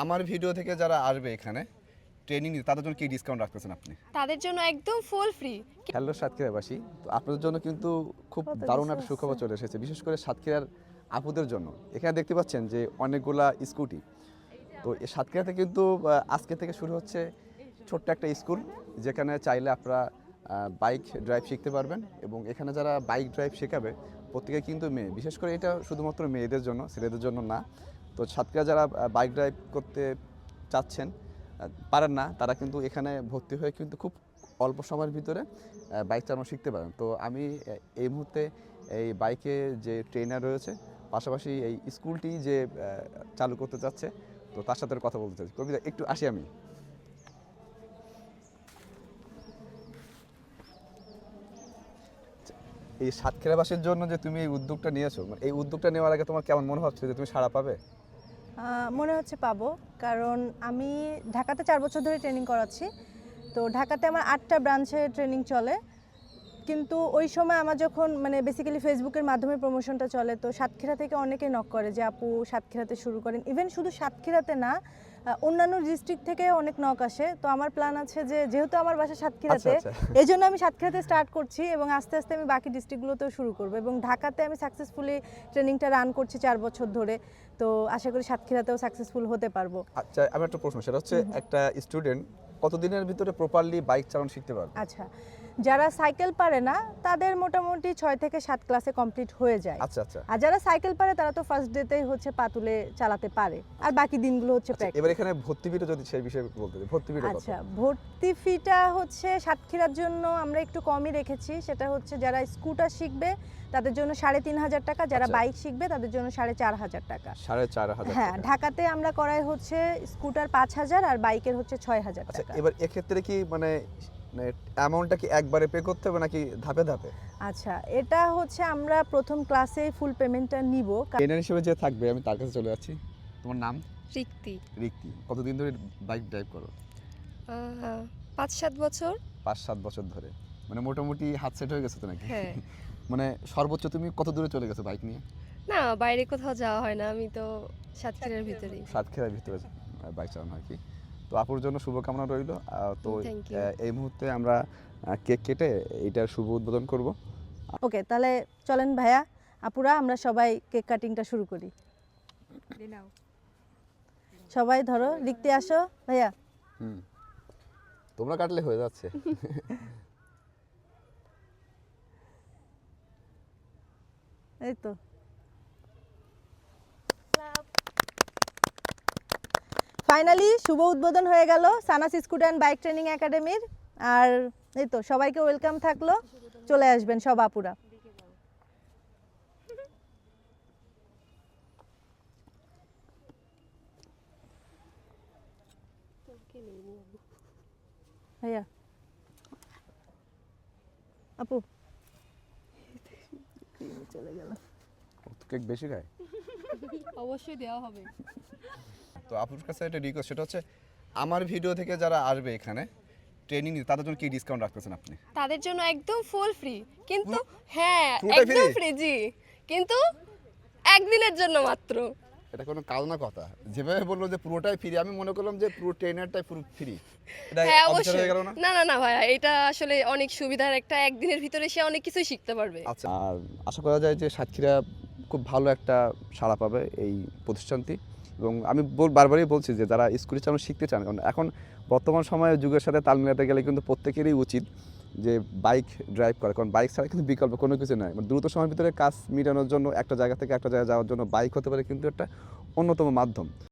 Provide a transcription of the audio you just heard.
আমার ভিডিও থেকে যারা আসবে এখানে ট্রেনিং নিতে তাদের জন্য কি ডিসকাউন্ট রাখতেছেন আপনি? তাদের জন্য একদম ফুল ফ্রি হ্যালো সাতক্ষীরাবাসী তো আপনাদের জন্য কিন্তু খুব দারুণ একটা সুখবর চলে এসেছে বিশেষ করে সাতক্ষীরার আপুদের জন্য। এখানে দেখতে পাচ্ছেন যে অনেকগুলা স্কুটি। তো এই সাতক্ষীরাতে কিন্তু আজকে থেকে শুরু হচ্ছে ছোট্ট একটা স্কুল যেখানে চাইলে আপনারা বাইক ড্রাইভ শিখতে পারবেন এবং এখানে যারা বাইক ড্রাইভ শেখাবে প্রত্যেকে কিন্তু মেয়ে। বিশেষ করে এটা শুধুমাত্র মেয়েদের জন্য ছেলেদের জন্য না তো সাতক্ষীরা যারা বাইক ড্রাইভ করতে চাচ্ছেন পারেন না, তারা কিন্তু এখানে ভর্তি হয়ে কিন্তু খুব অল্প সময়ের ভিতরে বাইক চালানো শিখতে পারেন। তো আমি এই মুহূর্তে এই বাইকে যে ট্রেনার রয়েছে, পাশাপাশি এই স্কুলটি যে চালু করতে চাচ্ছে, তো তার সাথে কথা বলতে চাচ্ছি কবিতা, একটু আসি আমি। এই সাতক্ষীরাবাসীর জন্য যে তুমি এই উদ্যোগটা নিয়েছো মানে এই উদ্যোগটা নেওয়ার আগে তোমার কেমন মনে হচ্ছে যে তুমি সাড়া পাবে? মনে হচ্ছে পাবো। কারণ আমি ঢাকাতে চার বছর ধরে ট্রেনিং করাচ্ছি। তো ঢাকাতে আমার আটটা ব্রাঞ্চে ট্রেনিং চলে। কিন্তু ওই সময় আমার যখন মানে বেসিক্যালি ফেসবুকের মাধ্যমে প্রমোশনটা চলে তো সাতক্ষীরা থেকে অনেকেই নক করে যে আপু সাতক্ষীরাতে শুরু করেন। ইভেন শুধু সাতক্ষীরাতে না অন্যান্য ডিস্ট্রিক্ট থেকে অনেক নক আসে। তো আমার প্ল্যান আছে যে যেহেতু আমার বাসা সাতক্ষীরাতে আচ্ছা। এই জন্য আমি সাতক্ষীরাতে স্টার্ট করছি এবং আস্তে আস্তে আমি বাকি ডিস্ট্রিক্টগুলোতেও শুরু করব এবং ঢাকাতে আমি সাকসেসফুলি ট্রেনিংটা রান করছি চার বছর ধরে। তো আশা করি সাতক্ষীরাতেও সাকসেসফুল হতে পারব। আচ্ছা আমি একটা প্রশ্ন সেটা হচ্ছে একটা স্টুডেন্ট কতদিনের ভিতরে প্রপারলি বাইক চালানো শিখতে পারবে? আচ্ছা যারা সাইকেল পারে না তাদের মোটামুটি ছয় থেকে সাত ক্লাসে কমপ্লিট হয়ে যায়। আচ্ছা আচ্ছা। আর যারা সাইকেল পারে তারা তো ফার্স্ট ডেতেই হচ্ছে পাতুলে চালাতে পারে। আর বাকি দিনগুলো হচ্ছে আচ্ছা, প্র্যাকটিস এবার এখানে ভর্তি ফিটা যদি সেই বিষয়ে বলতে ভর্তি ফিটা আচ্ছা ভর্তি ফিটা হচ্ছে সাতক্ষীরার জন্য আমরা একটু কমই রেখেছি। সেটা হচ্ছে যারা স্কুটার শিখবে তাদের জন্য সাড়ে তিন হাজার টাকা। যারা আচ্ছা। বাইক শিখবে তাদের জন্য সাড়ে চার হাজার টাকা। সাড়ে চার হাজার হ্যাঁ ঢাকাতে আমরা করাই হচ্ছে স্কুটার পাঁচ হাজার আর বাইকের হচ্ছে ছয় হাজার আচ্ছা টাকা। এবার এক্ষেত্রে কি মানে অ্যামাউন্টটা কি একবারে পে করতে হবে নাকি ধাপে ধাপে? আচ্ছা এটা হচ্ছে আমরা প্রথম ক্লাসে ফুল পেমেন্টটা নিব। ট্রেনার হিসেবে যে থাকবে আমি তার কাছে চলে যাচ্ছি। তোমার নাম? রিক্তি। রিক্তি। কতদিন ধরে বাইক ড্রাইভ করো? আহ, পাঁচ সাত বছর। পাঁচ সাত বছর ধরে। মানে মোটামুটি হাত সেট হয়ে গেছে তো নাকি? হ্যাঁ। মানে সর্বোচ্চ তুমি কত দূরে চলে গেছো বাইক নিয়ে? না বাইরে কোথাও যাওয়া হয় না। আমি তো সাতক্ষীরার ভিতরেই। সাতক্ষীরার ভিতরে বাইক চালানো আর কি? তো আপুর জন্য শুভকামনা রইল। তো এই মুহূর্তে আমরা কেক কেটে এইটার শুভ উদ্বোধন করব। ওকে তাহলে চলেন ভাইয়া আপুরা আমরা সবাই কেক কাটিংটা শুরু করি। সবাই ধরো লিখতে আসো ভাইয়া। হুম তোমরা কাটলে হয়ে যাচ্ছে। এই তো। ফাইনালি শুভ উদ্বোধন হয়ে গেল Sana's scooter and bike training একাডেমির। আর এই তো সবাইকে ওয়েলকাম থাকল। চলে আসবেন সব আপুরা। ভাইয়া। আপু। চলে গেল কেক বেশি খায়? অবশ্যই দেওয়া হবে। তো আপুর কাছে একটা রিকোয়েস্ট সেটা হচ্ছে আমার ভিডিও থেকে যারা আসবে এখানে ট্রেনিং নিতে তাদের জন্য কি ডিসকাউন্ট রাখতেছেন আপনি? তাদের জন্য একদম ফুল ফ্রি কিন্তু হ্যাঁ একদম ফ্রি জি। কিন্তু একদিনের জন্য মাত্র। এটা কোনো কাল না কথা। যেভাবে বলল যে পুরোটাই ফ্রি আমি মনে করলাম যে পুরো ট্রেনারটাই পুরো ফ্রি হ্যাঁ অবশ্যই। না? না না না ভাইয়া এটা আসলে অনেক সুবিধার একটা একদিনের ভিতরে সে অনেক কিছুই শিখতে পারবে। আচ্ছা আর আশা করা যায় যে সাতক্ষীরা খুব ভালো একটা সাড়া পাবে এই প্রতিষ্ঠানটি। এবং আমি বারবারই বলছি যে যারা স্কুটি চালানো শিখতে চান, কারণ এখন বর্তমান সময়ে যুগের সাথে তাল মেলাতে গেলে কিন্তু প্রত্যেকেরই উচিত যে বাইক ড্রাইভ করে। কারণ বাইক ছাড়া কিন্তু বিকল্প কোনো কিছু নয়। মানে দ্রুত সময়ের ভিতরে কাজ মিটানোর জন্য একটা জায়গা থেকে একটা জায়গায় যাওয়ার জন্য বাইক হতে পারে কিন্তু একটা অন্যতম মাধ্যম।